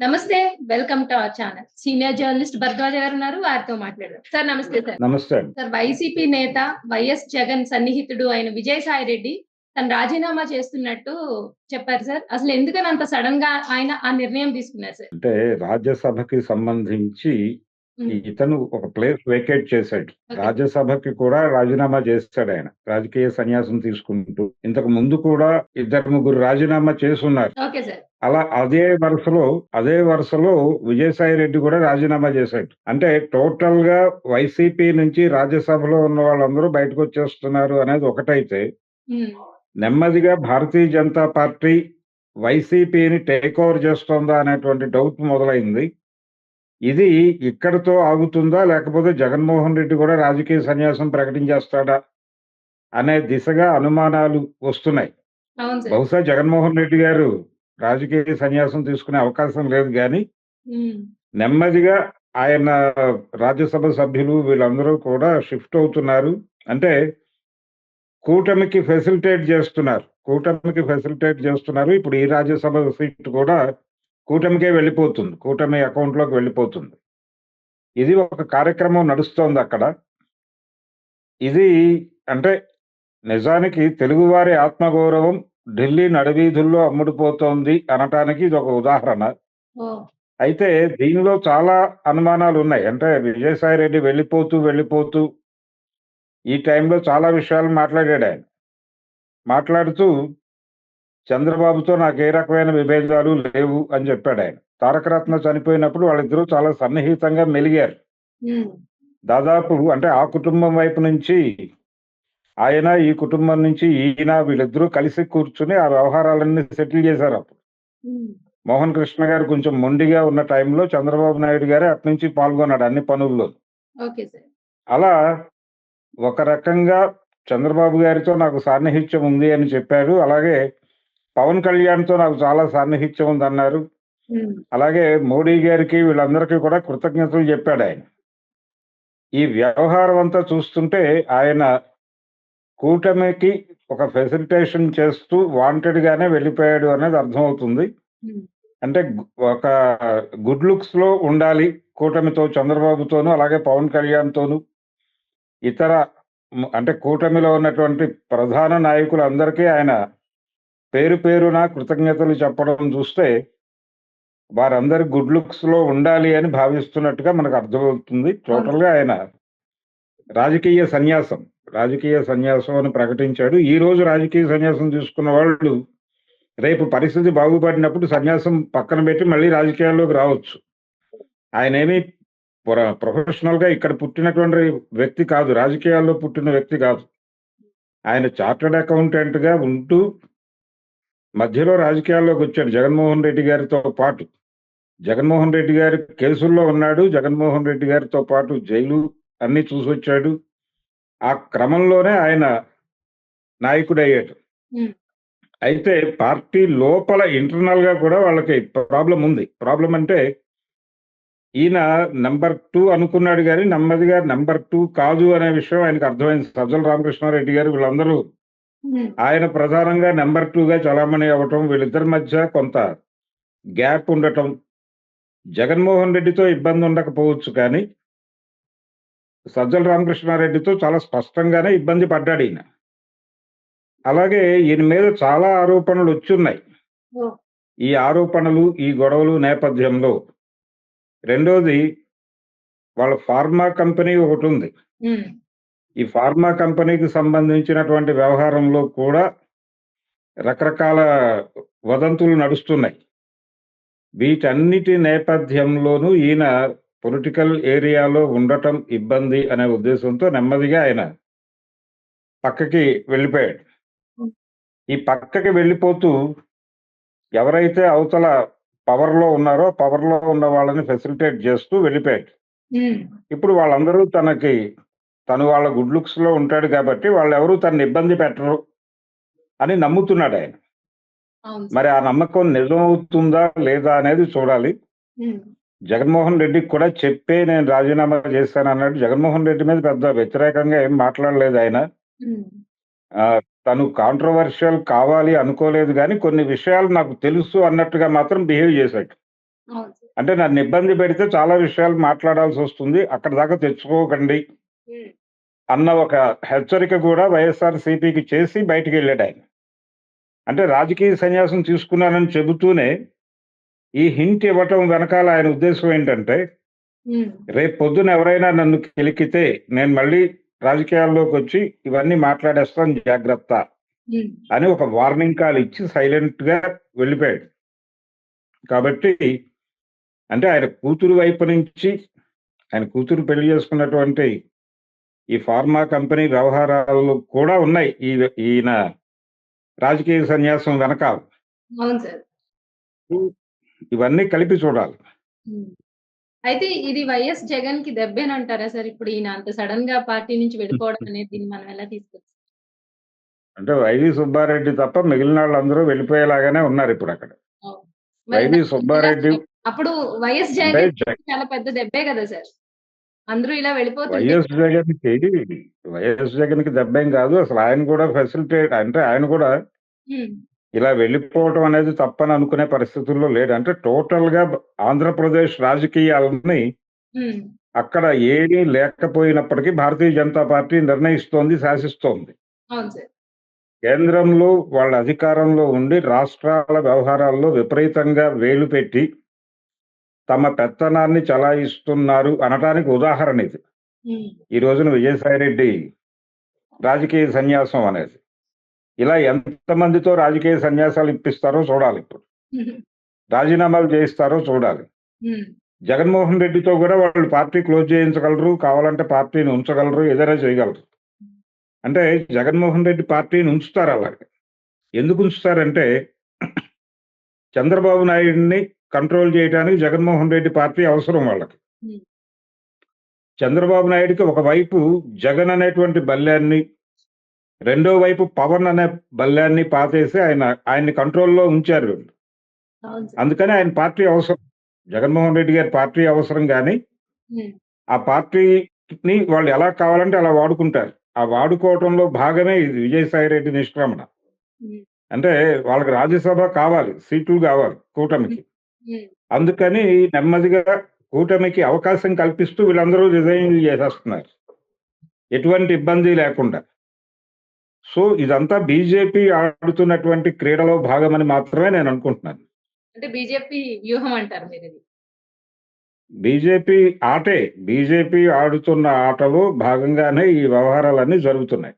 నమస్తే welcome to our channel. Senior journalist Bharadwaja garu ఉన్నారు వారితో మాట్లాడారు సార్ నమస్తే సార్. నమస్తే. సార్ వైసీపీ నేత వైఎస్ జగన్ సన్నిహితుడు అయిన విజయసాయి రెడ్డి తను రాజీనామా చేస్తున్నట్టు చెప్పారు సార్. అసలు ఎందుకని అంత సడన్గా ఆయన ఆ నిర్ణయం తీసుకున్నారు సార్? అంటే రాజ్యసభకి సంబంధించి ఇతను ఒక ప్లేస్ వేకేట్ చేశాడు. రాజ్యసభకి కూడా రాజీనామా చేస్తాడు ఆయన. రాజకీయ సన్యాసం తీసుకుంటూ. ఇంతకు ముందు కూడా ఇద్దరు ముగ్గురు రాజీనామా సార్. అలా అదే వరుసలో అదే వరుసలో విజయసాయి రెడ్డి కూడా రాజీనామా చేశాడు. అంటే టోటల్గా వైసీపీ నుంచి రాజ్యసభలో ఉన్న వాళ్ళందరూ బయటకు వచ్చేస్తున్నారు అనేది ఒకటైతే నెమ్మదిగా భారతీయ జనతా పార్టీ వైసీపీని టేక్ ఓవర్ చేస్తోందా అనేటువంటి డౌట్ మొదలైంది. ఇది ఇక్కడితో ఆగుతుందా? లేకపోతే జగన్మోహన్ రెడ్డి కూడా రాజకీయ సన్యాసం ప్రకటించేస్తాడా? అనే దిశగా అనుమానాలు వస్తున్నాయి. బహుశా జగన్మోహన్ రెడ్డి గారు రాజకీయ సన్యాసం తీసుకునే అవకాశం లేదు కానీ నెమ్మదిగా ఆయన రాజ్యసభ సభ్యులు వీళ్ళందరూ కూడా షిఫ్ట్ అవుతున్నారు. అంటే కూటమికి ఫెసిలిటేట్ చేస్తున్నారు. కూటమికి ఫెసిలిటేట్ చేస్తున్నారు. ఇప్పుడు ఈ రాజ్యసభ సీట్ కూడా కూటమికే వెళ్ళిపోతుంది. కూటమి అకౌంట్లోకి వెళ్ళిపోతుంది. ఇది ఒక కార్యక్రమం నడుస్తోంది అక్కడ. ఇది అంటే నిజానికి తెలుగువారి ఆత్మగౌరవం ఢిల్లీ నడివీధుల్లో అమ్ముడుపోతోంది అనటానికి ఇది ఒక ఉదాహరణ. అయితే దీనిలో చాలా అనుమానాలు ఉన్నాయి. అంటే విజయసాయి రెడ్డి వెళ్ళిపోతూ వెళ్ళిపోతూ ఈ టైంలో చాలా విషయాలు మాట్లాడాడు ఆయన. మాట్లాడుతూ చంద్రబాబుతో నాకు ఏ రకమైన విభేదాలు లేవు అని చెప్పాడు ఆయన. తారకరత్న చనిపోయినప్పుడు వాళ్ళిద్దరూ చాలా సన్నిహితంగా మెలిగారు. దాదాపు అంటే ఆ కుటుంబం వైపు నుంచి ఆయన ఈ కుటుంబం నుంచి ఈయన వీళ్ళిద్దరూ కలిసి కూర్చుని ఆ వ్యవహారాలన్నీ సెటిల్ చేశారు అప్పుడు. మోహన్ కృష్ణ గారు కొంచెం మొండిగా ఉన్న టైంలో చంద్రబాబు నాయుడు గారే అటు నుంచి పాల్గొన్నాడు అన్ని పనుల్లో. అలా ఒక రకంగా చంద్రబాబు గారితో నాకు సాన్నిహిత్యం ఉంది అని చెప్పారు అలాగే పవన్ కళ్యాణ్తో నాకు చాలా సాన్నిహిత్యం ఉంది అన్నారు ఉమ్, అలాగే మోడీ గారికి వీళ్ళందరికీ కూడా కృతజ్ఞతలు చెప్పాడు ఆయన. ఈ వ్యవహారం అంతా చూస్తుంటే ఆయన కూటమికి ఒక ఫెసిలిటేషన్ చేస్తూ వాంటెడ్ గానే వెళ్ళిపోయాడు అనేది అర్థమవుతుంది. అంటే ఒక గుడ్ లుక్స్లో ఉండాలి కూటమితో చంద్రబాబుతోను అలాగే పవన్ కళ్యాణ్ తోను ఇతర అంటే కూటమిలో ఉన్నటువంటి ప్రధాన నాయకులందరికీ ఆయన పేరు పేరున కృతజ్ఞతలు చెప్పడం చూస్తే వారందరి గుడ్ లుక్స్లో ఉండాలి అని భావిస్తున్నట్టుగా మనకు అర్థమవుతుంది. టోటల్గా ఆయన రాజకీయ సన్యాసం రాజకీయ సన్యాసం అని ప్రకటించాడు. ఈ రోజు రాజకీయ సన్యాసం తీసుకున్న వాళ్ళు రేపు పరిస్థితి బాగుపడినప్పుడు సన్యాసం పక్కన పెట్టి మళ్ళీ రాజకీయాల్లోకి రావచ్చు. ఆయన ఏమి ప్రొఫెషనల్గా ఇక్కడ పుట్టినటువంటి వ్యక్తి కాదు రాజకీయాల్లో పుట్టిన వ్యక్తి కాదు. ఆయన చార్టర్డ్ అకౌంటెంట్గా ఉంటూ మధ్యలో రాజకీయాల్లోకి వచ్చాడు జగన్మోహన్ రెడ్డి గారితో పాటు. జగన్మోహన్ రెడ్డి గారి కేసుల్లో ఉన్నాడు జగన్మోహన్ రెడ్డి గారితో పాటు జైలు అన్ని చూసొచ్చాడు. ఆ క్రమంలోనే ఆయన నాయకుడయ్యాడు. అయితే పార్టీ లోపల ఇంటర్నల్గా కూడా వాళ్ళకి ప్రాబ్లం ఉంది. ప్రాబ్లం అంటే ఈయన నెంబర్ టూ అనుకున్నాడు కానీ నెమ్మదిగా నెంబర్ టూ కాదు అనే విషయం ఆయనకు అర్థమైంది. సజ్జల రామకృష్ణారెడ్డి గారు వీళ్ళందరూ ఆయన ప్రధానంగా నెంబర్ టూగా చలామణి అవ్వటం వీళ్ళిద్దరి మధ్య కొంత గ్యాప్ ఉండటం జగన్మోహన్ రెడ్డితో ఇబ్బంది ఉండకపోవచ్చు కానీ సజ్జల రామకృష్ణారెడ్డితో చాలా స్పష్టంగానే ఇబ్బంది పడ్డాడు ఈయన. అలాగే ఈయన మీద చాలా ఆరోపణలు వచ్చున్నాయి. ఈ ఆరోపణలు ఈ గొడవలు నేపథ్యంలో. రెండోది వాళ్ళ ఫార్మా కంపెనీ ఒకటి ఉంది. ఉమ్, ఈ ఫార్మా కంపెనీకి సంబంధించినటువంటి వ్యవహారంలో కూడా రకరకాల వదంతులు నడుస్తున్నాయి. వీటన్నిటి నేపథ్యంలోనూ ఈయన పొలిటికల్ ఏరియాలో ఉండటం ఇబ్బంది అనే ఉద్దేశంతో నెమ్మదిగా ఆయన పక్కకి వెళ్ళిపోయాడు. ఈ పక్కకి వెళ్ళిపోతూ ఎవరైతే అవతల పవర్లో ఉన్నారో పవర్లో ఉన్న వాళ్ళని ఫెసిలిటేట్ చేస్తూ వెళ్ళిపోయాడు. ఇప్పుడు వాళ్ళందరూ తనకి తను వాళ్ళ గుడ్ లుక్స్లో ఉంటాడు కాబట్టి వాళ్ళు ఎవరు తనని ఇబ్బంది పెట్టరు అని నమ్ముతున్నాడు ఆయన. మరి ఆ నమ్మకం నిజం అవుతుందా లేదా అనేది చూడాలి. జగన్మోహన్ రెడ్డికి కూడా చెప్పే నేను రాజీనామా చేశాను అన్నాడు. జగన్మోహన్ రెడ్డి మీద పెద్ద వ్యతిరేకంగా ఏం మాట్లాడలేదు ఆయన. తను కాంట్రవర్షియల్ కావాలి అనుకోలేదు కానీ కొన్ని విషయాలు నాకు తెలుసు అన్నట్టుగా మాత్రం బిహేవ్ చేశాడు. అంటే నన్ను ఇబ్బంది పెడితే చాలా విషయాలు మాట్లాడాల్సి వస్తుంది. అక్కడ దాకా తెచ్చుకోకండి. అన్న ఒక హెచ్చరిక కూడా వైఎస్ఆర్ సిపికి చేసి బయటికి వెళ్ళాడు ఆయన అంటే రాజకీయ సన్యాసం తీసుకున్నానని చెబుతూనే ఈ హింట్ ఇవ్వటం వెనకాల ఆయన ఉద్దేశం ఏంటంటే. రేపు పొద్దున ఎవరైనా నన్ను కెలికితే నేను మళ్ళీ రాజకీయాల్లోకి వచ్చి ఇవన్నీ మాట్లాడేస్తాను జాగ్రత్త. అని ఒక వార్నింగ్ కాల్ ఇచ్చి సైలెంట్గా వెళ్ళిపోయాడు కాబట్టి అంటే ఆయన కూతురు వైపు నుంచి ఆయన కూతురు పెళ్ళి చేసుకున్నటువంటి ఈ ఫార్మా కంపెనీ వ్యవహారాలు కూడా ఉన్నాయి ఈ ఈయన రాజకీయ సన్యాసం వెనకాల. ఇవన్నీ కలిపి చూడాలి. అయితే ఇది వైఎస్ జగన్‌కి దెబ్బేనంటారా సార్? ఇప్పుడు ఈయన అంత సడెన్‌గా పార్టీ నుంచి వెళ్ళిపోవడం అనేది దీన్ని మనం ఎలా తీసుకోవచ్చు? అంటే వైవి సుబ్బారెడ్డి తప్ప మిగిలిన వాళ్ళందరూ వెళ్ళిపోయేలాగానే ఉన్నారు ఇప్పుడు అక్కడ వైవి సుబ్బారెడ్డి అప్పుడు వైఎస్ జగన్ జగ- చాలా పెద్ద దెబ్బే కదా సార్. అందరూ ఇలా వెళ్ళిపోతుంటే వైఎస్ జగన్కి వైఎస్ దెబ్బేం కాదు అసలు ఆయన కూడా ఫెసిలిటేట్ అంటే ఆయన కూడా. ఇలా వెళ్ళిపోవటం అనేది తప్పని అనుకునే పరిస్థితుల్లో లేడు అంటే టోటల్గా ఆంధ్రప్రదేశ్ రాజకీయాలని. అక్కడ ఏమీ లేకపోయినప్పటికీ భారతీయ జనతా పార్టీ నిర్ణయిస్తోంది శాసిస్తోంది అవును సార్. కేంద్రంలో వాళ్ళ అధికారంలో ఉండి రాష్ట్రాల వ్యవహారాల్లో విపరీతంగా వేలు పెట్టి తమ పెత్తనాన్ని చలాయిస్తున్నారు అనటానికి ఉదాహరణ ఇది. ఈ రోజున విజయసాయిరెడ్డి రాజకీయ సన్యాసం అనేది ఇలా ఎంతమందితో రాజకీయ సన్యాసాలు ఇప్పిస్తారో చూడాలి ఇప్పుడు. రాజీనామాలు చేయిస్తారో చూడాలి. జగన్మోహన్ రెడ్డితో కూడా వాళ్ళు పార్టీ క్లోజ్ చేయించగలరు కావాలంటే పార్టీని ఉంచగలరు ఏదైనా చేయగలరు అంటే జగన్మోహన్ రెడ్డి పార్టీని ఉంచుతారు అలాగే ఎందుకు ఉంచుతారంటే చంద్రబాబు నాయుడిని కంట్రోల్ చేయడానికి జగన్మోహన్ రెడ్డి పార్టీ అవసరం వాళ్ళకి. చంద్రబాబు నాయుడికి ఒకవైపు జగన్ అనేటువంటి బల్యాన్ని రెండో వైపు పవన్ అనే బల్యాన్ని పాతేసి ఆయన ఆయన్ని కంట్రోల్లో ఉంచారు వీళ్ళు. అందుకని ఆయన పార్టీ అవసరం జగన్మోహన్ రెడ్డి గారి పార్టీ అవసరం కానీ. ఆ పార్టీని వాళ్ళు ఎలా కావాలంటే అలా వాడుకుంటారు ఆ వాడుకోవటంలో భాగమే ఇది విజయసాయి రెడ్డి నిష్క్రమణ. అంటే వాళ్ళకి రాజ్యసభ కావాలి సీట్లు కావాలి కూటమికి. అందుకని నెమ్మదిగా కూటమికి అవకాశం కల్పిస్తూ వీళ్ళందరూ రిజైన్ చేసేస్తున్నారు. ఎటువంటి ఇబ్బంది లేకుండా. సో ఇదంతా బీజేపీ ఆడుతున్నటువంటి క్రీడలో భాగమని మాత్రమే నేను అనుకుంటున్నాను. అంటే బీజేపీ వ్యూహం అంటారు మీరు. బీజేపీ ఆటే. బీజేపీ ఆడుతున్న ఆటలో భాగంగానే ఈ వ్యవహారాలన్నీ జరుగుతున్నాయి.